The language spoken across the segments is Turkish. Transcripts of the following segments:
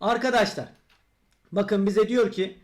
Arkadaşlar bakın bize diyor ki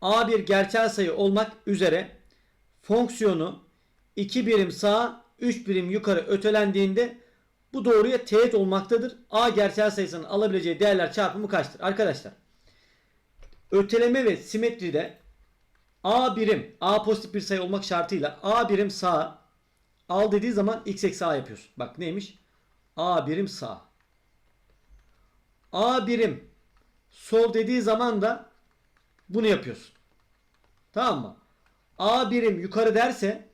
A bir gerçel sayı olmak üzere fonksiyonu 2 birim sağa 3 birim yukarı ötelendiğinde bu doğruya teğet olmaktadır. A gerçel sayısının alabileceği değerler çarpımı kaçtır? Arkadaşlar öteleme ve simetride A birim A pozitif bir sayı olmak şartıyla A birim sağa al dediği zaman x eksi A yapıyorsun. Bak neymiş? A birim sağ. A birim sol dediği zaman da bunu yapıyorsun. Tamam mı? A birim yukarı derse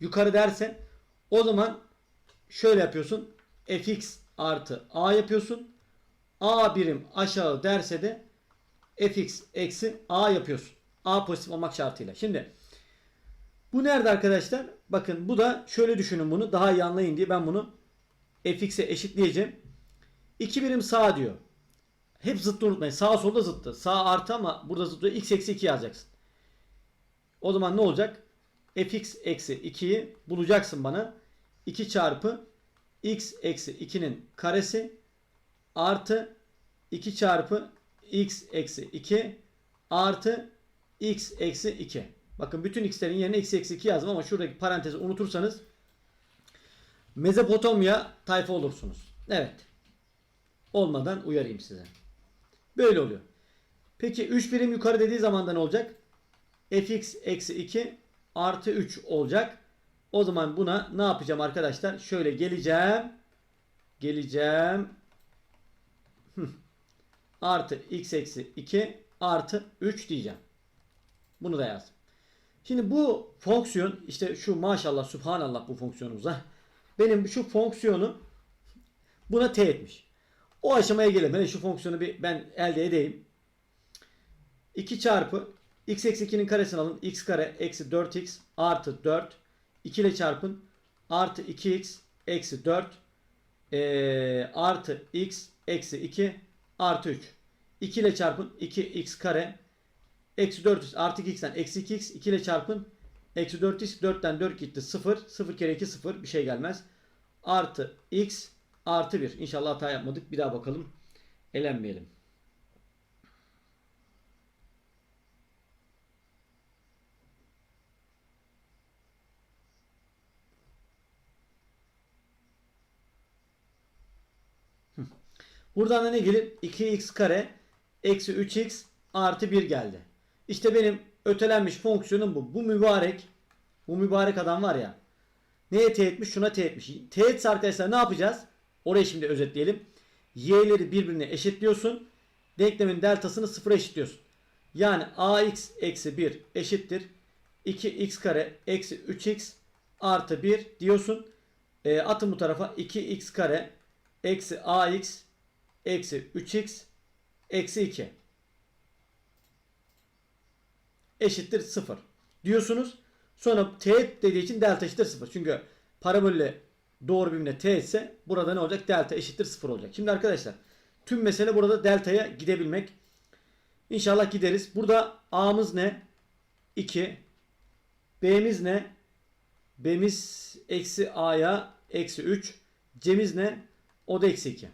yukarı derse o zaman şöyle yapıyorsun. fx artı a yapıyorsun. A birim aşağı derse de fx eksi a yapıyorsun. A pozitif olmak şartıyla. Şimdi bu nerede arkadaşlar? Bakın bu da şöyle düşünün bunu daha iyi anlayın diye ben bunu fx'e eşitleyeceğim. 2 birim sağ diyor. Hep zıttı unutmayın. Sağ solda zıttı. Sağ artı ama burada zıttı. x eksi 2 yazacaksın. O zaman ne olacak? fx eksi 2'yi bulacaksın bana. 2 çarpı x eksi 2'nin karesi artı 2 çarpı x eksi 2 artı x eksi 2. Bakın bütün x'lerin yerine x eksi 2 yazdım ama şuradaki parantezi unutursanız Mezopotamya tayfa olursunuz. Evet. Olmadan uyarayım size. Böyle oluyor. Peki 3 birim yukarı dediği zaman da ne olacak? fx eksi 2 artı 3 olacak. O zaman buna ne yapacağım arkadaşlar? Şöyle geleceğim. Geleceğim. Artı x eksi 2 artı 3 diyeceğim. Bunu da yazdım. Şimdi bu fonksiyon işte şu maşallah subhanallah bu fonksiyonumuza. Benim şu fonksiyonu buna t etmiş. O aşamaya gelelim. Hele şu fonksiyonu bir ben elde edeyim. 2 çarpı x eksi 2'nin karesini alın. x kare eksi 4x artı 4. 2 ile çarpın. Artı 2x eksi 4 ee, artı x eksi 2 artı 3. 2 ile çarpın. 2x kare eksi 4x artı 2x'ten eksi 2x 2 ile çarpın. Eksi 4x 4'ten 4 gitti 0. 0 kere 2 0 bir şey gelmez. Artı x artı 1. İnşallah hata yapmadık. Bir daha bakalım. Elenmeyelim. Buradan da ne gelir? 2x kare eksi 3x artı 1 geldi. İşte benim ötelenmiş fonksiyonum bu. Bu mübarek bu mübarek adam var ya. Neye teğetmiş? Şuna teğetmiş. Teğetse arkadaşlar ne yapacağız? Orayı şimdi özetleyelim. Y'leri birbirine eşitliyorsun. Denklemin deltasını sıfıra eşitliyorsun. Yani ax eksi 1 eşittir. 2x kare eksi 3x artı 1 diyorsun. E, atın bu tarafa 2x kare eksi ax eksi 3x eksi 2 eşittir 0 diyorsunuz. Sonra teğet dediği için delta eşittir 0. Çünkü parabolle doğru birbirine teğetse burada ne olacak? Delta eşittir 0 olacak. Şimdi arkadaşlar tüm mesele burada deltaya gidebilmek. İnşallah gideriz. Burada A'mız ne? 2. B'miz ne? B'miz eksi A'ya eksi 3. C'miz ne? O da eksi 2.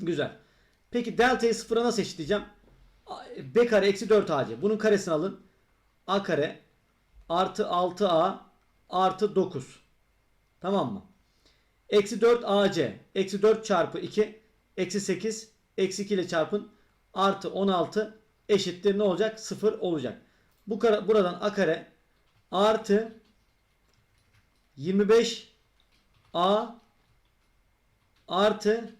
Güzel. Peki deltayı sıfıra nasıl eşitleyeceğim? B kare eksi 4 AC. Bunun karesini alın. A kare artı 6A artı 9. Tamam mı? Eksi 4 AC. Eksi 4 çarpı 2. Eksi 8. Eksi 2 ile çarpın. Artı 16 eşittir ne olacak? 0 olacak. Bu kare, buradan A kare artı 25 A artı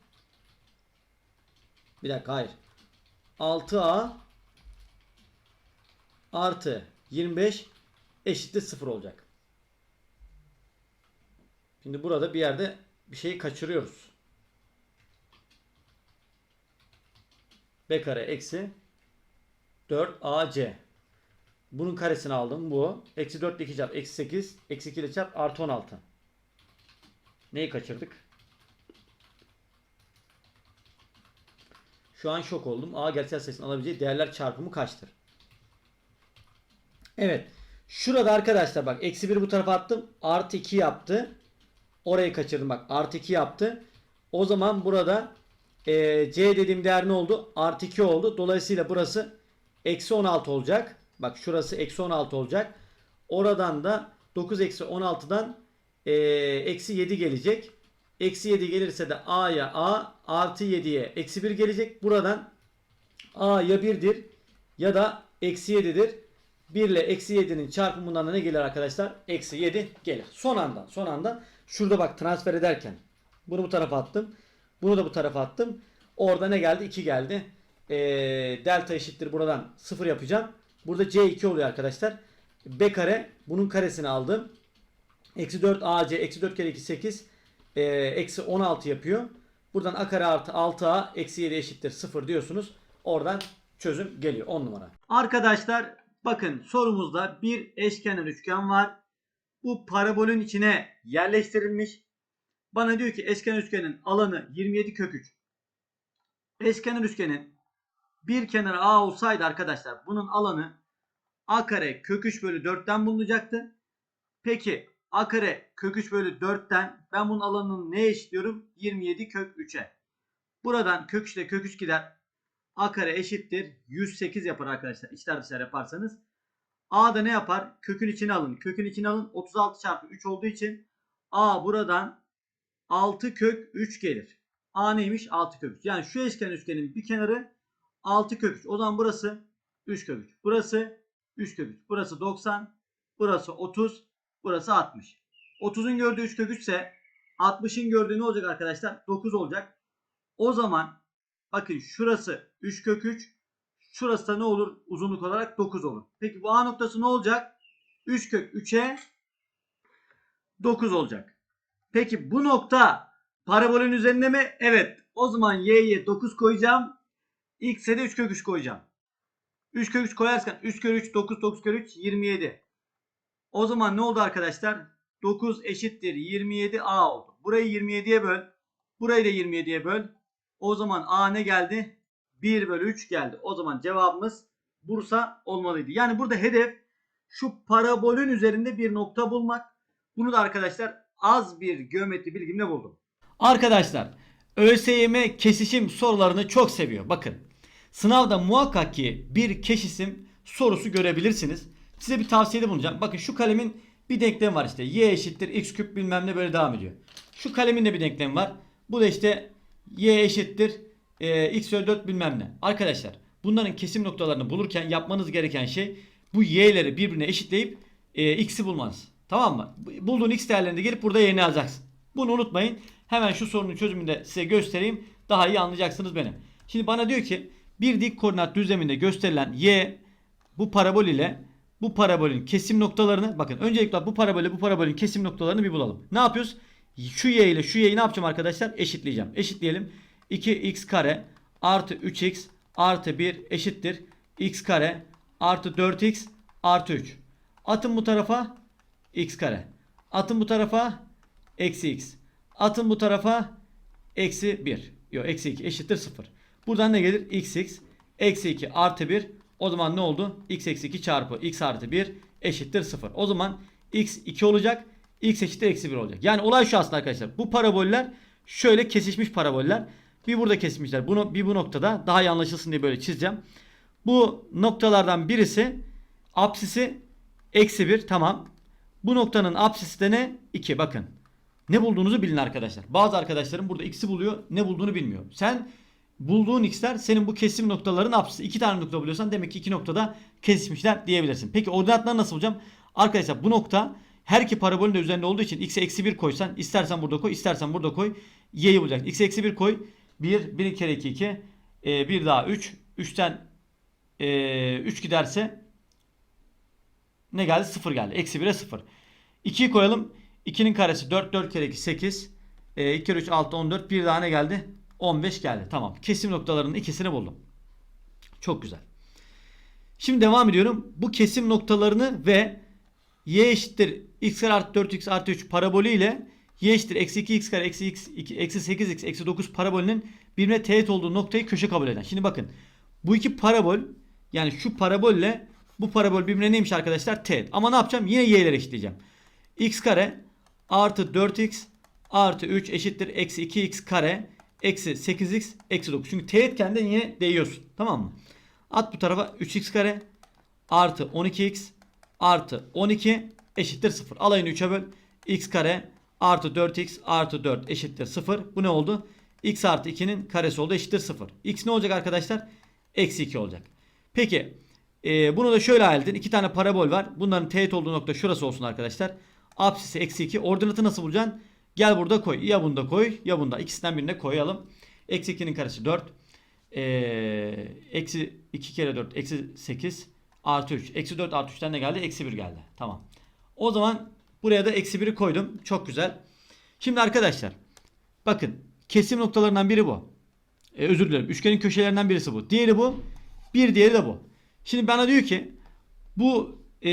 bir dakika hayır. 6A artı 25 eşittir 0 olacak. Şimdi burada bir yerde bir şeyi kaçırıyoruz. B kare eksi 4AC. Bunun karesini aldım. Bu. Eksi 4 ile 2 çarp. Eksi 8. Eksi 2 ile çarp. Artı 16. Neyi kaçırdık? Şu an şok oldum. A gerçel sayısının alabileceği değerler çarpımı kaçtır? Evet. Şurada arkadaşlar bak. Eksi 1 bu tarafa attım. Artı 2 yaptı. Orayı kaçırdım bak. Artı 2 yaptı. O zaman burada e, c dediğim değer ne oldu? Artı 2 oldu. Dolayısıyla burası eksi 16 olacak. Bak şurası eksi 16 olacak. Oradan da 9 eksi 16'dan e, eksi 7 gelecek. Eksi 7 gelirse de a'ya a artı 7'ye eksi 1 gelecek. Buradan a ya 1'dir ya da eksi 7'dir. 1 ile eksi 7'nin çarpımından da ne gelir arkadaşlar? Eksi 7 gelir. Son anda. Son anda. Şurada bak transfer ederken. Bunu bu tarafa attım. Bunu da bu tarafa attım. Orada ne geldi? 2 geldi. Ee, delta eşittir buradan 0 yapacağım. Burada C2 oluyor arkadaşlar. B kare. Bunun karesini aldım. Eksi 4 AC. Eksi 4 kere 2 8. Ee, eksi 16 yapıyor. Buradan A kare artı 6A eksi 7 eşittir 0 diyorsunuz. Oradan çözüm geliyor 10 numara. Arkadaşlar bakın sorumuzda bir eşkenar üçgen var. Bu parabolün içine yerleştirilmiş. Bana diyor ki eşkenar üçgenin alanı 27 kök 3. Eşkenar üçgenin bir kenarı A olsaydı arkadaşlar bunun alanı A kare kök 3 bölü 4'ten bulunacaktı. Peki A kare kök 3 bölü 4'ten ben bunun alanını ne eşitliyorum? 27 kök 3'e. Buradan kök 3 ile kök 3 gider. A kare eşittir 108 yapar arkadaşlar. İçler dışlar yaparsanız. A da ne yapar? Kökün içine alın. Kökün içine alın. 36 çarpı 3 olduğu için A buradan 6 kök 3 gelir. A neymiş? 6 kök 3. Yani şu eşkenar üçgenin bir kenarı 6 kök 3. O zaman burası 3 kök 3. Burası 3 kök 3. Burası 90. Burası 30. Burası 60. 30'un gördüğü 3 kök 3 ise 60'ın gördüğü ne olacak arkadaşlar? 9 olacak. O zaman bakın şurası 3 kök 3. Şurası da ne olur? Uzunluk olarak 9 olur. Peki bu A noktası ne olacak? 3 kök 3'e 9 olacak. Peki bu nokta parabolün üzerinde mi? Evet. O zaman y'ye 9 koyacağım. X'e de 3 kök 3 koyacağım. 3 kök 3 koyarsan 3 kök 3 9 9 kök 3 27. O zaman ne oldu arkadaşlar? 9 eşittir 27 A oldu. Burayı 27'ye böl. Burayı da 27'ye böl. O zaman A ne geldi? 1 bölü 3 geldi. O zaman cevabımız Bursa olmalıydı. Yani burada hedef şu parabolün üzerinde bir nokta bulmak. Bunu da arkadaşlar az bir geometri bilgimle buldum. Arkadaşlar ÖSYM kesişim sorularını çok seviyor. Bakın sınavda muhakkak ki bir kesişim sorusu görebilirsiniz. Size bir tavsiyede bulunacağım. Bakın şu kalemin bir denklemi var işte. Y eşittir x küp bilmem ne böyle devam ediyor. Şu kalemin de bir denklemi var. Bu da işte y eşittir e, x bölü 4 bilmem ne. Arkadaşlar bunların kesim noktalarını bulurken yapmanız gereken şey bu y'leri birbirine eşitleyip e, x'i bulmanız. Tamam mı? Bulduğun x değerlerini de gelip burada yerine yazacaksın. Bunu unutmayın. Hemen şu sorunun çözümünü de size göstereyim. Daha iyi anlayacaksınız beni. Şimdi bana diyor ki bir dik koordinat düzleminde gösterilen y bu parabol ile bu parabolün kesim noktalarını bakın öncelikle bu parabole bu parabolün kesim noktalarını bir bulalım. Ne yapıyoruz? Şu y ile şu y'yi ne yapacağım arkadaşlar? Eşitleyeceğim. Eşitleyelim. 2x kare artı 3x artı 1 eşittir. x kare artı 4x artı 3. Atın bu tarafa x kare. Atın bu tarafa eksi x. Atın bu tarafa eksi 1. Yok eksi 2 eşittir 0. Buradan ne gelir? xx eksi 2 artı 1. O zaman ne oldu? x eksi 2 çarpı x artı 1 eşittir 0. O zaman x 2 olacak. x eşittir eksi 1 olacak. Yani olay şu aslında arkadaşlar. Bu paraboller şöyle kesişmiş paraboller. Bir burada kesmişler. Bunu bir bu noktada daha iyi anlaşılsın diye böyle çizeceğim. Bu noktalardan birisi apsisi eksi 1 tamam. Bu noktanın apsisi de ne? 2 bakın. Ne bulduğunuzu bilin arkadaşlar. Bazı arkadaşlarım burada x'i buluyor ne bulduğunu bilmiyor. Sen bulduğun x'ler senin bu kesim noktaların apsisi. 2 tane nokta buluyorsan demek ki 2 noktada kesişmişler diyebilirsin. Peki ordinatları nasıl bulacağım? Arkadaşlar bu nokta her iki parabolün de üzerinde olduğu için x'e eksi 1 koysan istersen burada koy istersen burada koy. y'yi bulacaksın. x'e eksi 1 koy. 1, 1 kere 2 2. E, 1 daha 3. 3'ten e, 3 giderse ne geldi? 0 geldi. Eksi 1'e 0. 2'yi koyalım. 2'nin karesi 4. 4 kere 2 8. E, 2 kere 3 6 14. Bir daha ne geldi? 15 geldi. Tamam. Kesim noktalarının ikisini buldum. Çok güzel. Şimdi devam ediyorum. Bu kesim noktalarını ve y eşittir x kare artı 4x artı 3 parabolü ile y eşittir eksi 2x kare eksi, x, eksi 8x eksi 9 parabolünün birbirine teğet olduğu noktayı köşe kabul eden. Şimdi bakın bu iki parabol yani şu parabolle bu parabol birbirine neymiş arkadaşlar? Teğet. Ama ne yapacağım? Yine y'leri eşitleyeceğim. x kare artı 4x artı 3 eşittir eksi 2x kare eksi 8x eksi 9. Çünkü teğetkende yine değiyorsun. Tamam mı? At bu tarafa 3x kare artı 12x artı 12 eşittir 0. Alayını 3'e böl. x kare artı 4x artı 4 eşittir 0. Bu ne oldu? x artı 2'nin karesi oldu eşittir 0. x ne olacak arkadaşlar? Eksi 2 olacak. Peki e, bunu da şöyle hayal edin. İki tane parabol var. Bunların teğet olduğu nokta şurası olsun arkadaşlar. Apsisi eksi 2. Ordinatı nasıl bulacaksın? Gel burada koy. Ya bunda koy ya bunda. İkisinden birine koyalım. Eksi 2'nin karesi 4. Ee, eksi 2 kere 4 eksi 8 artı 3. Eksi 4 artı 3'ten ne geldi? Eksi 1 geldi. Tamam. O zaman buraya da eksi 1'i koydum. Çok güzel. Şimdi arkadaşlar bakın kesim noktalarından biri bu. Ee, özür dilerim. Üçgenin köşelerinden birisi bu. Diğeri bu. Bir diğeri de bu. Şimdi bana diyor ki bu e,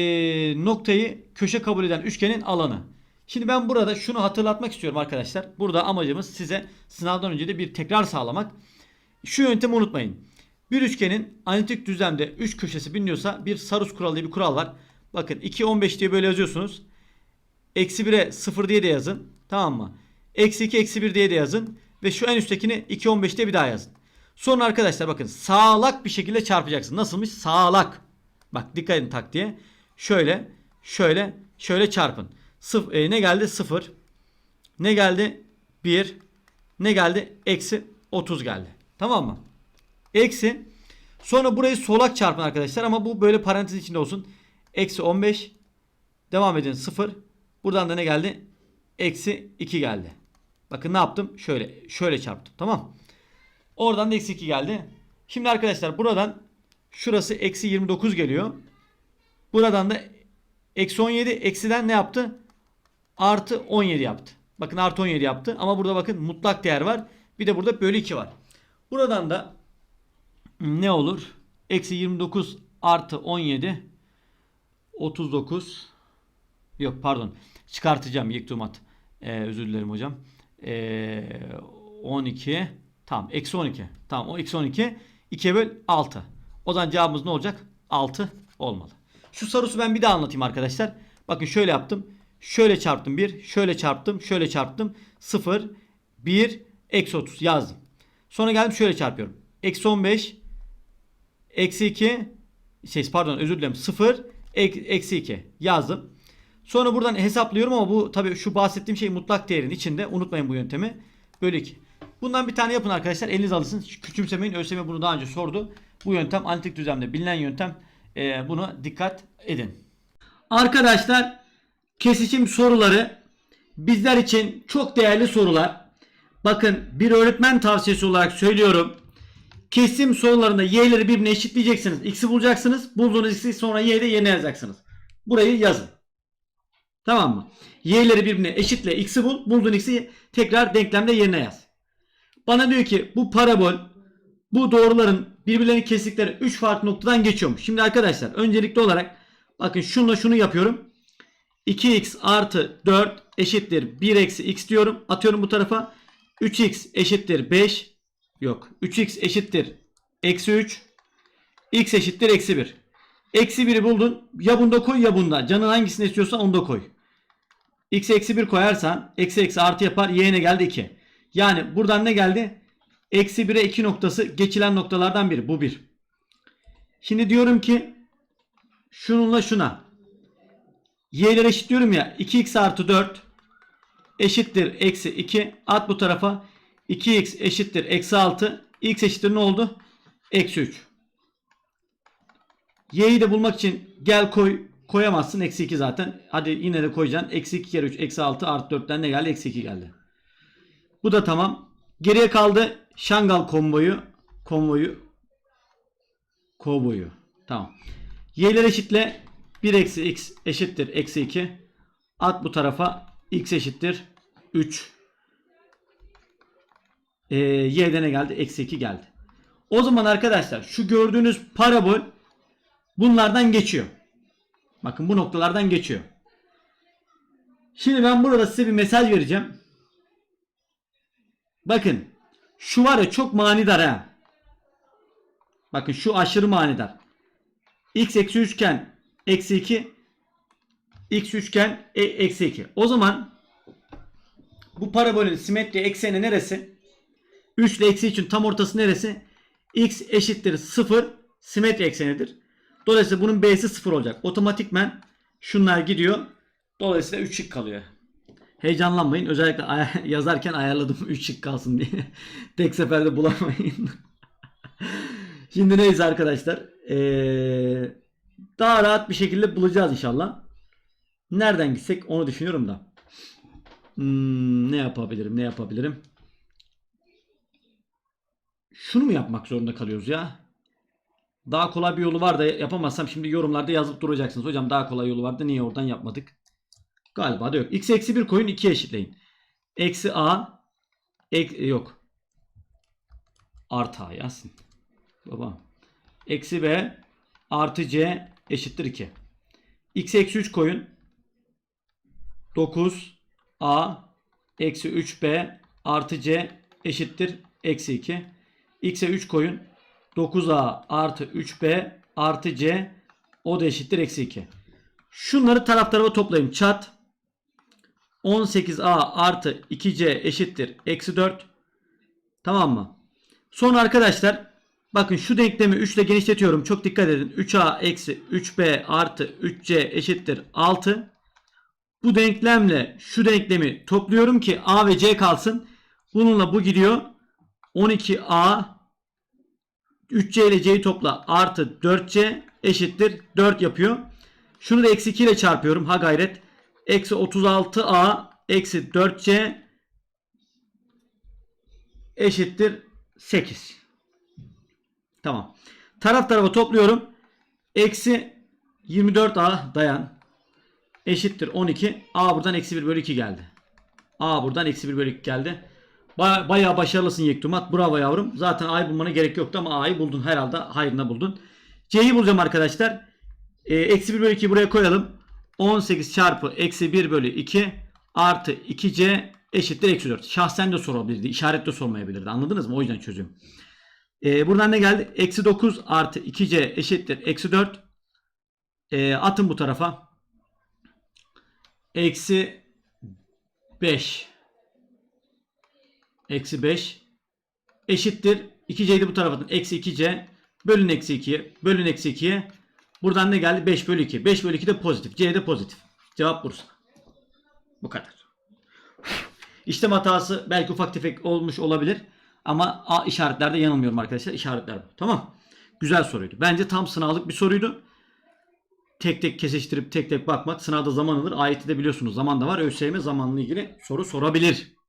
noktayı köşe kabul eden üçgenin alanı. Şimdi ben burada şunu hatırlatmak istiyorum arkadaşlar. Burada amacımız size sınavdan önce de bir tekrar sağlamak. Şu yöntemi unutmayın. Bir üçgenin analitik düzlemde 3 köşesi biliniyorsa bir Sarus kuralı diye bir kural var. Bakın 2 15 diye böyle yazıyorsunuz. Eksi 1'e 0 diye de yazın. Tamam mı? Eksi 2 eksi 1 diye de yazın. Ve şu en üsttekini 2 15 diye bir daha yazın. Sonra arkadaşlar bakın sağlak bir şekilde çarpacaksın. Nasılmış? Sağlak. Bak dikkat edin taktiğe. Şöyle, şöyle, şöyle çarpın. Sıf e, ne geldi? 0. Ne geldi? 1. Ne geldi? Eksi 30 geldi. Tamam mı? Eksi. Sonra burayı solak çarpın arkadaşlar ama bu böyle parantez içinde olsun. Eksi 15. Devam edin 0. Buradan da ne geldi? Eksi 2 geldi. Bakın ne yaptım? Şöyle şöyle çarptım. Tamam. Oradan da eksi 2 geldi. Şimdi arkadaşlar buradan şurası eksi 29 geliyor. Buradan da eksi 17 eksiden ne yaptı? Artı 17 yaptı. Bakın artı 17 yaptı. Ama burada bakın mutlak değer var. Bir de burada bölü 2 var. Buradan da ne olur? Eksi 29 artı 17 39 yok pardon çıkartacağım yektumat ee, özür dilerim hocam. Ee, 12 tamam eksi 12 tamam o eksi 12 2'ye böl 6 o zaman cevabımız ne olacak? 6 olmalı. Şu sorusu ben bir daha anlatayım arkadaşlar. Bakın şöyle yaptım. Şöyle çarptım 1 şöyle çarptım şöyle çarptım. 0 1 eksi 30 yazdım. Sonra geldim şöyle çarpıyorum. Eksi 15 eksi 2 şey pardon özür dilerim. 0 eksi 2 yazdım. Sonra buradan hesaplıyorum ama bu tabii şu bahsettiğim şey mutlak değerin içinde. Unutmayın bu yöntemi. Bölü 2. Bundan bir tane yapın arkadaşlar. Eliniz alışsın. Küçümsemeyin. ÖSYM bunu daha önce sordu. Bu yöntem analitik düzlemde bilinen yöntem. Ee, buna dikkat edin. Arkadaşlar kesişim soruları bizler için çok değerli sorular. Bakın bir öğretmen tavsiyesi olarak söylüyorum. Kesim sorularında y'leri birbirine eşitleyeceksiniz. X'i bulacaksınız. Bulduğunuz x'i sonra y'de yerine yazacaksınız. Burayı yazın. Tamam mı? Y'leri birbirine eşitle x'i bul. Bulduğun x'i tekrar denklemde yerine yaz. Bana diyor ki bu parabol bu doğruların birbirlerini kestikleri 3 farklı noktadan geçiyormuş. Şimdi arkadaşlar öncelikli olarak bakın şunla şunu yapıyorum. 2x artı 4 eşittir 1 eksi x diyorum. Atıyorum bu tarafa. 3x eşittir 5 Yok. 3x eşittir. Eksi 3. x eşittir eksi 1. Eksi 1'i buldun. Ya bunda koy ya bunda. Canın hangisini istiyorsan onda koy. X eksi 1 koyarsan eksi eksi artı yapar. y'ne geldi 2. Yani buradan ne geldi? Eksi 1'e 2 noktası geçilen noktalardan biri. Bu 1. Şimdi diyorum ki şununla şuna. y'leri eşitliyorum ya. 2x artı 4 eşittir eksi 2. At bu tarafa. 2x eşittir eksi 6. x eşittir ne oldu? Eksi 3. Y'yi de bulmak için gel koy. Koyamazsın. Eksi 2 zaten. Hadi yine de koyacaksın. Eksi 2 kere 3. Eksi 6 artı 4'ten ne geldi? Eksi 2 geldi. Bu da tamam. Geriye kaldı Şangal konvoyu. Konvoyu. Kovboyu. Tamam. Y'ler eşitle 1 eksi x eşittir eksi 2. At bu tarafa x eşittir 3 e, y'de ne geldi? Eksi 2 geldi. O zaman arkadaşlar şu gördüğünüz parabol bunlardan geçiyor. Bakın bu noktalardan geçiyor. Şimdi ben burada size bir mesaj vereceğim. Bakın şu var ya çok manidar ha. Bakın şu aşırı manidar. x eksi 3 iken eksi 2 x üçgen e, eksi 2. O zaman bu parabolün simetri ekseni neresi? 3 ile eksi için tam ortası neresi? X eşittir 0 simetri eksenidir. Dolayısıyla bunun B'si 0 olacak. Otomatikmen şunlar gidiyor. Dolayısıyla 3 şık kalıyor. Heyecanlanmayın. Özellikle ay- yazarken ayarladım 3 şık kalsın diye. Tek seferde bulamayın. Şimdi neyse arkadaşlar. Ee, daha rahat bir şekilde bulacağız inşallah. Nereden gitsek onu düşünüyorum da. Hmm, ne yapabilirim? Ne yapabilirim? Şunu mu yapmak zorunda kalıyoruz ya? Daha kolay bir yolu var da yapamazsam şimdi yorumlarda yazıp duracaksınız. Hocam daha kolay yolu vardı niye oradan yapmadık? Galiba da yok. X eksi 1 koyun 2 eşitleyin. Eksi A ek, yok. Artı A yazsın. Baba. Eksi B artı C eşittir 2. X eksi 3 koyun. 9 A eksi 3 B artı C eşittir eksi 2. X'e 3 koyun. 9A artı 3B artı C o da eşittir eksi 2. Şunları taraf tarafa toplayayım. Çat 18A artı 2C eşittir eksi 4. Tamam mı? Sonra arkadaşlar bakın şu denklemi 3 ile genişletiyorum. Çok dikkat edin. 3A eksi 3B artı 3C eşittir 6. Bu denklemle şu denklemi topluyorum ki A ve C kalsın. Bununla bu gidiyor. 12A 3C ile C'yi topla artı 4C eşittir 4 yapıyor. Şunu da eksi 2 ile çarpıyorum. Ha gayret. Eksi 36A eksi 4C eşittir 8. Tamam. Taraf tarafa topluyorum. Eksi 24A dayan. Eşittir 12. A buradan eksi 1 bölü 2 geldi. A buradan eksi 1 bölü 2 geldi. Baya, bayağı başarılısın Yektumat. Bravo yavrum. Zaten A'yı bulmana gerek yoktu ama A'yı buldun herhalde. Hayrına buldun. C'yi bulacağım arkadaşlar. Ee, eksi 1 bölü 2'yi buraya koyalım. 18 çarpı eksi 1 bölü 2 artı 2C eşittir eksi 4. Şahsen de sorabilirdi. işaret de sormayabilirdi. Anladınız mı? O yüzden çözüyorum. Ee, buradan ne geldi? Eksi 9 artı 2C eşittir eksi 4. Ee, atın bu tarafa. Eksi 5. Eksi 5 eşittir. 2c'yi de bu tarafa. Eksi 2c bölün eksi 2'ye bölün eksi 2'ye. Buradan ne geldi? 5 bölü 2. 5 bölü 2 de pozitif. C de pozitif. Cevap Bursa. Bu kadar. İşlem hatası belki ufak tefek olmuş olabilir. Ama A işaretlerde yanılmıyorum arkadaşlar. İşaretler bu. Tamam. Güzel soruydu. Bence tam sınavlık bir soruydu. Tek tek kesiştirip tek tek bakmak sınavda zaman alır. Ayeti de biliyorsunuz zaman da var. ÖSYM zamanla ilgili soru sorabilir.